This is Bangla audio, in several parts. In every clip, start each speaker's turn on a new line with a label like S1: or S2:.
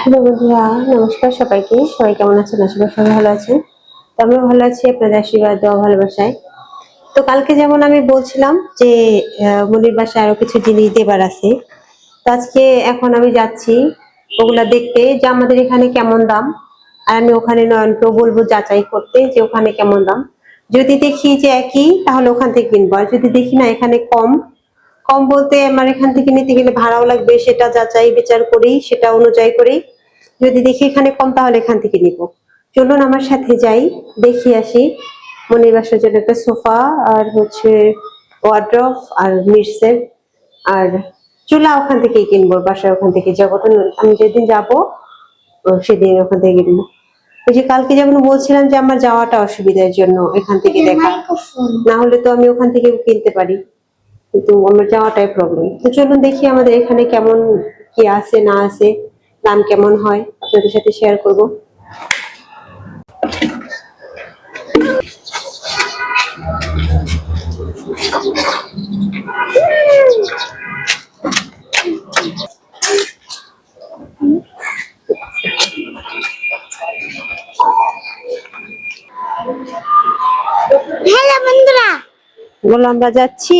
S1: হ্যালো বন্ধুরা, নমস্কার সবাইকে। সবাই কেমন আছেন? আশা সবাই ভালো আছেন। তো আমরা ভালো আছি, আপনাদের আশীর্বাদ দেওয়া ভালোবাসায়। তো কালকে যেমন আমি বলছিলাম যে মনির বাসায় আরও কিছু জিনিস দেবার আছে। তো আজকে এখন আমি যাচ্ছি ওগুলা দেখতে যে আমাদের এখানে কেমন দাম। আর আমি ওখানে নয়নকেও বলব যাচাই করতে যে ওখানে কেমন দাম। যদি দেখি যে একই, তাহলে ওখান থেকে কিনবো। আর যদি দেখি না, এখানে কম কম বলতে আমার এখান থেকে নিতে গেলে ভাড়াও লাগবে সেটা যাচাই বিচার করি সেটা অনুযায়ী করি। যদি দেখি এখানে কম তাহলে এখান থেকে নিব। চলুন আমার সাথে যাই দেখি আসি। মনির বাসার জন্য একটা সোফা আর হচ্ছে ওয়ার্ড্রফ আর মিরসেট আর চুলা ওখান থেকেই কিনবো বাসার ওখান থেকে। যাব আমি যেদিন যাব সেদিন ওখান থেকে কিনবো। ওই যে কালকে যেমন বলছিলাম যে আমার যাওয়াটা অসুবিধার জন্য এখান থেকে দেখা। না হলে তো আমি ওখান থেকে কিনতে পারি। কিন্তু আমার যাওয়াটাই প্রবলেম তো চলুন দেখি আমাদের এখানে কেমন কি আছে না আছে দাম কেমন হয় আপনাদের সাথে শেয়ার করব।
S2: হ্যালো বন্ধুরা।
S1: বলো আমরা যাচ্ছি।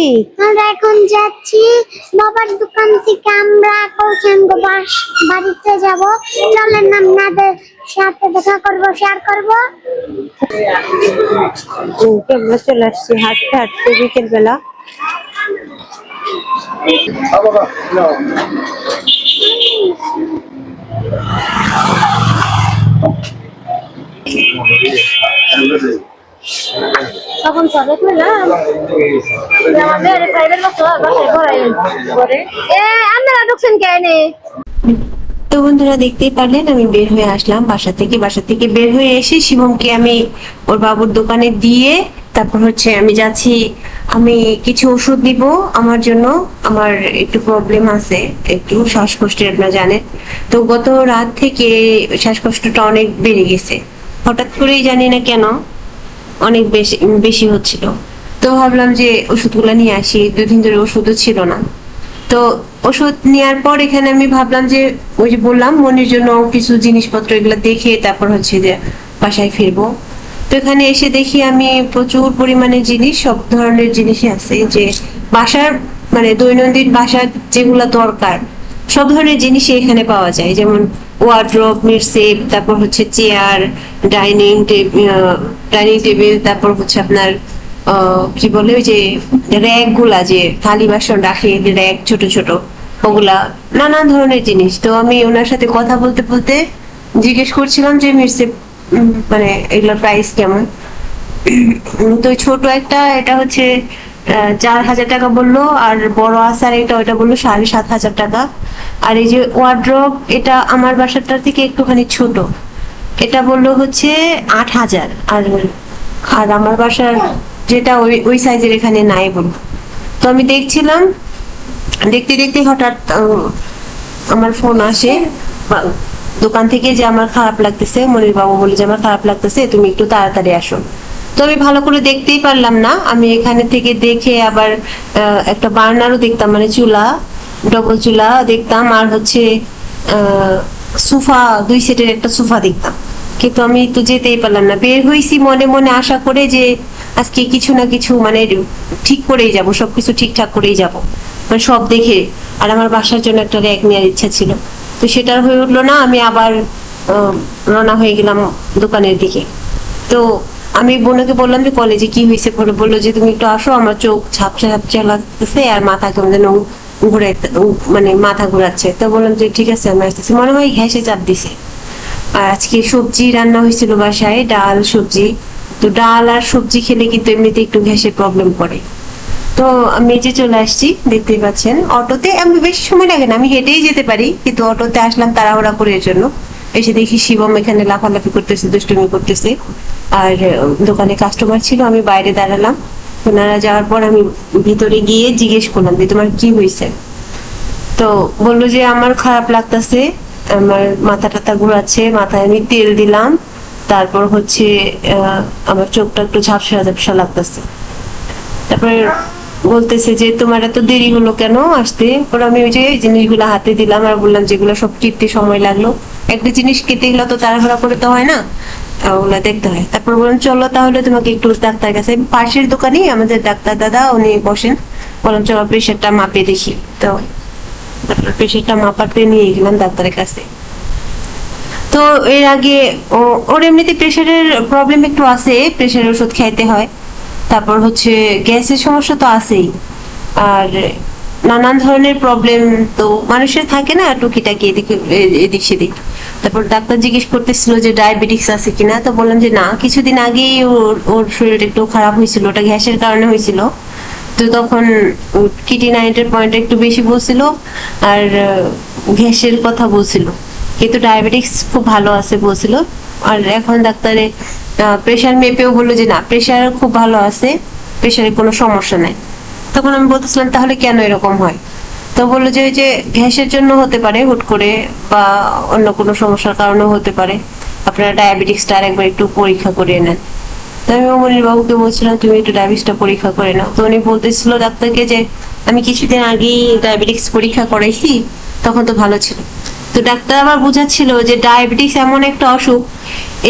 S2: আমরা এখন যাচ্ছি বাবার দোকান থেকে। আমরা কৌশাঙ্গ বাস বাড়িতে যাব। চলেন আপনাদের সাথে দেখা করব শেয়ার করব।
S1: আমরা চলে আসছি হাঁটতে হাঁটতে বিকেল বেলা।
S2: তখন বাস বাসায় এ, আপনারা ঢুকছেন
S1: তো বন্ধুরা দেখতেই পারলেন, আমি বের হয়ে আসলাম বাসা থেকে। বাসা থেকে বের হয়ে এসে শিবমকে আমি ওর বাবুর দোকানে দিয়ে তারপর হচ্ছে আমি যাচ্ছি, আমি কিছু ওষুধ দিব আমার জন্য। আমার একটু প্রবলেম আছে, একটু শ্বাসকষ্টের আপনারা জানেন। তো গত রাত থেকে শ্বাসকষ্টটা অনেক বেড়ে গেছে। হঠাৎ করেই জানি না কেন অনেক বেশি বেশি হচ্ছিল। তো ভাবলাম যে ওষুধগুলো নিয়ে আসি, দুদিন ধরে ওষুধও ছিল না। তো ওষুধ নেওয়ার পর এখানে আমি ভাবলাম যে, ওই যে বললাম, মনের জন্য কিছু জিনিসপত্র এগুলো দেখে তারপর হচ্ছে যে বাসায় ফিরবো। তো এখানে এসে দেখি আমি প্রচুর পরিমাণে জিনিস, সব ধরনের জিনিসই আছে যে বাসার মানে দৈনন্দিন বাসার যেগুলো দরকার, সব ধরনের জিনিসই এখানে পাওয়া যায়। যেমন ওয়ার্ড্রপ মিরসেপ তারপর হচ্ছে চেয়ার ডাইনিং ডাইনিং টেবিল তারপর হচ্ছে আপনার কি বলে ওই যে র্যাকগুলা যে থালি বাসন রাখে র্যাক ছোট ছোট, ওগুলা নানান ধরনের জিনিস। তো আমি ওনার সাথে কথা বলতে বলতে জিজ্ঞেস করছিলাম যে মিরসেপ মানে এগুলোর প্রাইস কেমন? তো ছোট একটা, এটা হচ্ছে চার হাজার টাকা বলল, আর বড় আসার এটা ওইটা বলল সাড়ে সাত হাজার টাকা। আর এই যে ওয়ার্ড্রপ এটা আমার বাসাটার থেকে একটুখানি ছোট। এটা বলল হচ্ছে আট হাজার। আর আর আমার বাসার যেটা ওই ওই সাইজের এখানে নাই বলল। তো আমি দেখছিলাম, দেখতে দেখতে হঠাৎ আমার ফোন আসে দোকান থেকে যে আমার খারাপ লাগতেছে মনির বাবু বলে যে আমার খারাপ লাগতেছে, তুমি একটু তাড়াতাড়ি আসো। তো আমি ভালো করে দেখতেই পারলাম না। আমি এখানে থেকে দেখে আবার একটা বার্নারও দেখতাম মানে চুলা, ডবল চুলা দেখতাম, আর হচ্ছে সোফা, দুই সেটের একটা সোফা দেখতাম। কিন্তু আমি তো যেতেই পারলাম না। বের হয়েছি মনে মনে আশা করে যে আজকে কিছু না কিছু মানে ঠিক করেই যাব, সবকিছু ঠিকঠাক করেই যাব। মানে সব দেখে, আর আমার বাসার জন্য একটা র্যাক নেওয়ার ইচ্ছা ছিল। তো সেটা আর হয়ে উঠল না, আমি আবার রওনা হয়ে গেলাম দোকানের দিকে। তো আমি বোনকে বললাম যে কলেজে কি হয়েছে? পরে বলল যে, তুমি একটু আসো, আমার চোখ ঝাপসা ঝাপসা লাগতেছে আর মাথা কেমন যেন ঘুরে মানে মাথা ঘুরাচ্ছে। তো বললাম যে, ঠিক আছে, আমি আসতেছি। মনে হয় ঘ্যাসে চাপ দিছে। আর আজকে সবজি রান্না হয়েছিল বাসায়, ডাল, সবজি। তো ডাল আর সবজি খেলে কিন্তু এমনিতে একটু গ্যাসের প্রবলেম করে। তো আমি যে চলে আসছি, দেখতেই পাচ্ছেন। অটোতে আমি বেশি সময় লাগে না, আমি হেঁটেই যেতে পারি। কিন্তু অটোতে আসলাম তাড়াহুড়া করে এর জন্য। এসে দেখি শিবম এখানে লাফালাফি করতেছে, দুষ্টুমি করতেছে। আর দোকানে কাস্টমার ছিল, আমি বাইরে দাঁড়ালাম। ওনারা যাওয়ার পর আমি ভিতরে গিয়ে জিজ্ঞেস করলাম যে, তোমার কি হয়েছে? তো বলল যে, আমার খারাপ লাগতেছে, আমার মাথা টাথা ঘুরাচ্ছে, মাথায় আমি তেল দিলাম। তারপর হচ্ছে আমার চোখটা একটু ঝাপসা ঝাপসা লাগতেছে। তারপরে বলতেছে যে, তোমার এত দেরি হলো কেন আসতে? পরে আমি ওই যে এই জিনিসগুলো হাতে দিলাম আর বললাম যেগুলো সব কিনতে সময় লাগল। একটা জিনিস কেটে গেলে তো তাড়াহুড়া করে তো হয় না? ওগুলা দেখতে হয়। তারপর বললাম, চলো তাহলে তোমাকে একটু ডাক্তার কাছে। পাশের দোকানেই আমাদের ডাক্তার দাদা, উনি বসেন। বললাম, চলো প্রেশারটা মাপিয়ে দেখি। তো তারপর প্রেশারটা মাপাতে নিয়ে গেলাম ডাক্তারের কাছে। তো এর আগে ওর এমনিতে প্রেশারের প্রবলেম একটু আছে প্রেশারের ওষুধ খাইতে হয়। তারপর হচ্ছে গ্যাসের সমস্যা তো আছেই। আর নানান ধরনের প্রবলেম তো মানুষের থাকে না টুকিটাকি এদিক এদিক সেদিক। তারপর ডাক্তার জিজ্ঞেস করতেছিল যে ডায়াবেটিস আছে কিনা, তো বললাম যে না, কিছুদিন আগেই ওর ওর শরীরটা একটু খারাপ হয়েছিল, ওটা গ্যাসের কারণে হয়েছিল। তো তখন কিটি নাইটের পয়েন্ট একটু বেশি বলছিল আর গ্যাসের কথা বলছিল। কিন্তু ডায়াবেটিস খুব ভালো আছে বলছিল। আর এখন ডাক্তারে প্রেশার মেপেও বলল যে না প্রেশার খুব ভালো আছে প্রেশারে কোনো সমস্যা নাই। তখন আমি বলতেছিলাম, তাহলে কেন এরকম হয়? তো বলল যে যে গ্যাসের জন্য হতে পারে, হুট করে, বা অন্য কোনো সমস্যার কারণেও হতে পারে। আপনারা ডায়াবেটিক্সটা আরেকবার একটু পরীক্ষা করে নেন। তো আমি অমনির বাবুকে বলছিলাম, তুমি একটু ডায়াবেটিসটা পরীক্ষা করে নাও। তো উনি বলতেছিল ডাক্তারকে যে, আমি কিছুদিন আগেই ডায়াবেটিক্স পরীক্ষা করেছি তখন তো ভালো ছিল। তো ডাক্তার আবার বোঝাচ্ছিল যে ডায়াবেটিস এমন একটা অসুখ,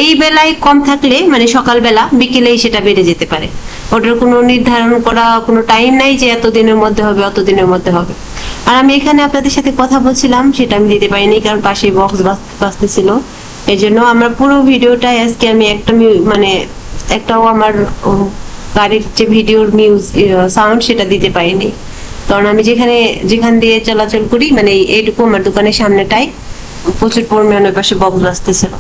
S1: এই বেলায় কম থাকলে মানে সকালবেলা, বিকেলেই সেটা বেড়ে যেতে পারে। ওটার কোনো নির্ধারণ করা কোনো টাইম নাই যে এত দিনের মধ্যে হবে অত দিনের মধ্যে হবে। আর আমি এখানে আপনাদের সাথে কথা বলছিলাম, সেটা আমি দিতে পারিনি, কারণ পাশে বক্স বাজতেছিল। এই জন্য আমরা পুরো ভিডিওটাই আজকে আমি একটা মানে একটাও আমার গাড়ির যে ভিডিওর মিউজ সাউন্ড সেটা দিতে পারিনি। কারণ আমি যেখানে, যেখান দিয়ে চলাচল করি মানে এইটুকু আমার দোকানের সামনেটাই প্রচুর পরিমাণে পাশে বক্স আসতেছিল।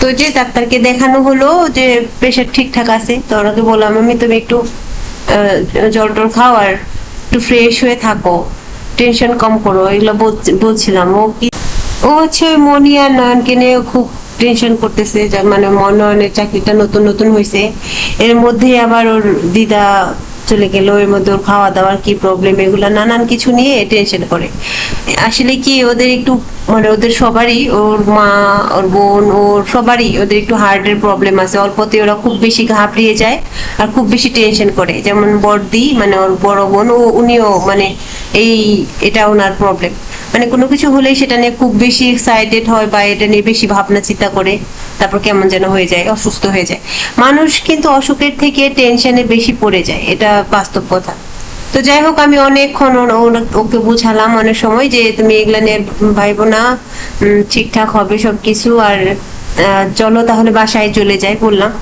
S1: তো যে ডাক্তারকে দেখানো হলো যে প্রেশার ঠিকঠাক আছে, তো ওনাকে বললাম আমি তুমি একটু জল টল খাও আর একটু ফ্রেশ হয়ে থাকো। টেনশন কম করো। এগুলো বলছিলাম। ও কি, ও হচ্ছে মনি আর নয়নকে নিয়ে খুব টেনশন করতেছে মানে মনোনয়নের চাকরিটা নতুন নতুন হয়েছে এর মধ্যে আবার ওর দিদা চলে গেল, এর মধ্যে ওর খাওয়া দাওয়ার কি প্রবলেম এগুলো নানান কিছু নিয়ে টেনশন করে। আসলে কি ওদের একটু মানে ওদের সবারই, ওর মা, ওর বোন, ওর সবারই ওদের একটু হার্টের প্রবলেম আছে। অল্পতে ওরা খুব বেশি ঘাবড়িয়ে যায় আর খুব বেশি টেনশন করে। যেমন বড়দি মানে ওর বড় বোন, ও, উনিও মানে এই, এটা ওনার প্রবলেম মানে কোনো কিছু হলেই সেটা নিয়ে খুব বেশি এক্সাইটেড হয় বা এটা নিয়ে বেশি ভাবনা চিন্তা করে, তারপর কেমন যেন হয়ে যায়, অসুস্থ হয়ে যায়। মানুষ কিন্তু অসুখের থেকে টেনশনে বেশি পড়ে যায়, এটা বাস্তব কথা। তো যাই হোক, আমি অনেকক্ষণ ওকে বুঝালাম অনেক সময় যে তুমি এগুলা নিয়ে ভাইবো না ঠিকঠাক হবে সবকিছু আর চলো তাহলে বাসায় চলে যাই বললাম।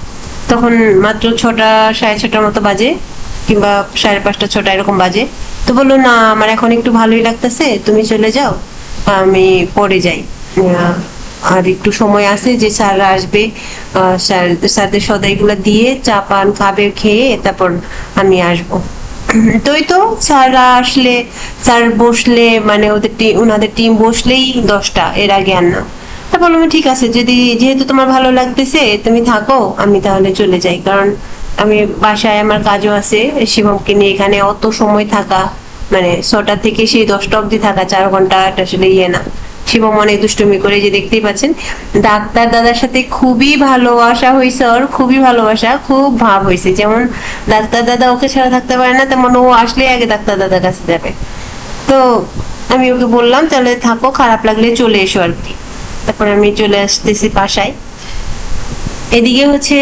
S1: তখন মাত্র ছটা, সাড়ে ছটার মতো বাজে কিংবা সাড়ে পাঁচটা, ছটা এরকম বাজে। তো বলল না আমার এখন একটু ভালোই লাগতেছে তুমি চলে যাও আমি পরে যাই। আর একটু সময় আছে যে স্যাররা আসবে স্যার স্যারদের সদাইগুলো দিয়ে চা পান খাবে খেয়ে তারপর আমি আসব। তো তো স্যাররা আসলে স্যার বসলে মানে ওদের ওনাদের টিম বসলেই দশটা এর আগে আর না। তা বললাম ঠিক আছে যদি যেহেতু তোমার ভালো লাগতেছে তুমি থাকো আমি তাহলে চলে যাই। কারণ আমি বাসায় আমার কাজও আছে, শিবমকে নিয়ে এখানে অত সময় থাকা মানে ছটা থেকে সেই দশটা অবধি থাকা চার ঘণ্টা আসলে ইয়ে না। শিবম অনেক দুষ্টুমি করে যে দেখতেই পাচ্ছেন, ডাক্তার দাদার সাথে খুবই ভালোবাসা হয়েছে ওর, খুবই ভালোবাসা, খুব ভাব হয়েছে। যেমন ডাক্তার দাদা ওকে ছাড়া থাকতে পারে না, তেমন ও আসলে আগে ডাক্তার দাদার কাছে যাবে। তো আমি ওকে বললাম, তাহলে থাকো, খারাপ লাগলে চলে এসো আর কি। তারপর আমি চলে আসতেছি বাসায়। এদিকে হচ্ছে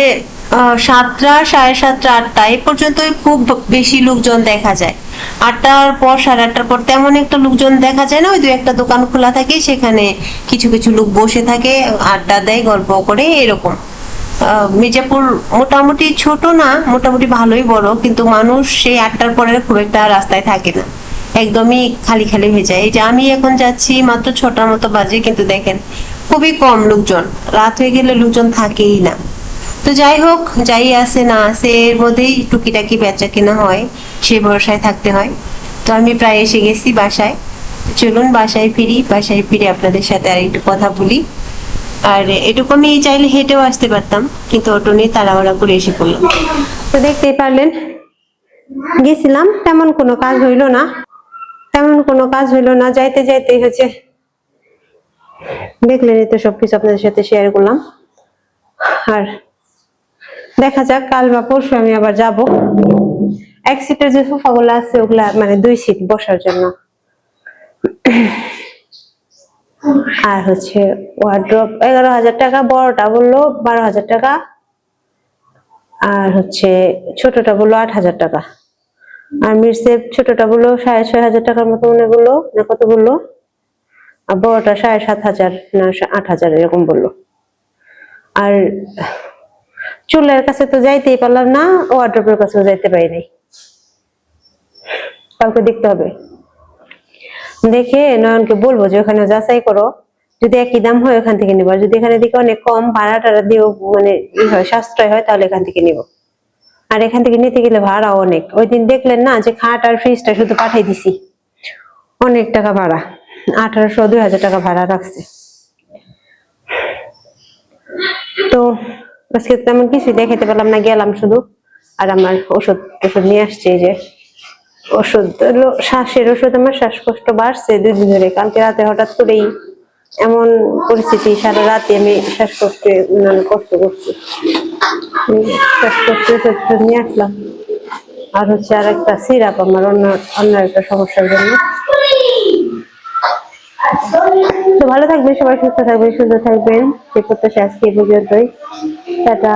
S1: সাতটা, সাড়ে সাতটা আটটা এই পর্যন্ত খুব বেশি লোকজন দেখা যায়। আটটার পর, সাড়ে আটটার পর তেমন একটা লোকজন দেখা যায় না, ওই দু একটা দোকান খোলা থাকে, সেখানে কিছু কিছু লোক বসে থাকে, আড্ডা দেয়, গল্প করে, এরকম। মির্জাপুর মোটামুটি ছোট না, মোটামুটি ভালোই বড়, কিন্তু মানুষ সেই আটটার পরে খুব একটা রাস্তায় থাকে না। একদমই খালি খালি হয়ে যায়। এই যে আমি এখন যাচ্ছি মাত্র ছটার মতো বাজে, কিন্তু দেখেন, খুবই কম লোকজন। রাত হয়ে গেলে লোকজন থাকেই না। তো যাই হোক, যাই আসে না আসে এর মধ্যেই টুকিটাকি বেচা কেনা হয়, সে ভরসায় থাকতে হয়। তো আমি প্রায় এসে গেছি বাসায়। চলুন, বাসায় ফিরি, বাসায় ফিরে আপনাদের সাথে আর একটু কথা বলি। আর এটুকু আমি চাইলে হেঁটেও আসতে পারতাম, কিন্তু অটো নিয়ে তাড়াহুড়া করে এসে পড়লাম। তো দেখতেই পারলেন, গেছিলাম, তেমন কোনো কাজ হইল না। তেমন কোনো কাজ হইল না, যাইতে যাইতে হচ্ছে। দেখলেনই তো সবকিছু আপনাদের সাথে শেয়ার করলাম। আর দেখা যাক, কাল বা পরশু আমি আবার যাব। এক সিটের যে সোফা গুলো আছে, ওগুলা মানে দুই সিট বসার জন্য। আর হচ্ছে ওয়ার্ড্রপ এগারো হাজার টাকা, বড়টা বলল বারো হাজার টাকা। আর হচ্ছে ছোটটা বলল আট হাজার টাকা। আর মিরসেপ ছোটটা বলল সাড়ে ছয় হাজার টাকার মতো মনে বলল, না কত বলল? আর বড়টা সাড়ে সাত হাজার, না আট হাজার, এরকম বলল। আর চুলের কাছে তো যাইতেই পারলাম না ওয়ার্ড্রপের কাছেও যাইতে পারি নাই। কালকে দেখতে হবে। দেখে নয়নকে বলব যে ওখানে যাচাই করো। যদি একই দাম হয়, ওখান থেকে নিবো। যদি এখানে দিকে অনেক কম ভাড়া টাড়া দিয়েও মানে ই হয়, সাশ্রয় হয়, তাহলে এখান থেকে নিবো। আর এখান থেকে নিতে গেলে ভাড়া অনেক। ওই দিন দেখলেন না যে, খাট আর ফ্রিজটা শুধু পাঠাই দিছি। অনেক টাকা ভাড়া। আঠারোশো, দুই হাজার টাকা ভাড়া রাখছে। তো আজকে তেমন কিছুই দেখাতে পারলাম না, গেলাম শুধু। আর আমার ওষুধ ওষুধ নিয়ে আসছে যে। ওষুধ শ্বাসের ওষুধ আমার শ্বাসকষ্ট বাড়ছে দুই দিন ধরে, কালকে রাতে হঠাৎ করেই এমন পরিস্থিতি, সারা রাতে আমি শ্বাসকষ্টে মানে কষ্ট করছি। শ্বাসকষ্ট ওষুধ নিয়ে আসলাম। আর হচ্ছে আর একটা সিরাপ আমার অন্য অন্য একটা সমস্যার জন্য। তো ভালো থাকবেন সবাই, সুস্থ থাকবেন, সুন্দর থাকবেন। সে প্রত্যাশা আজকে পর্যন্তই। টাটা।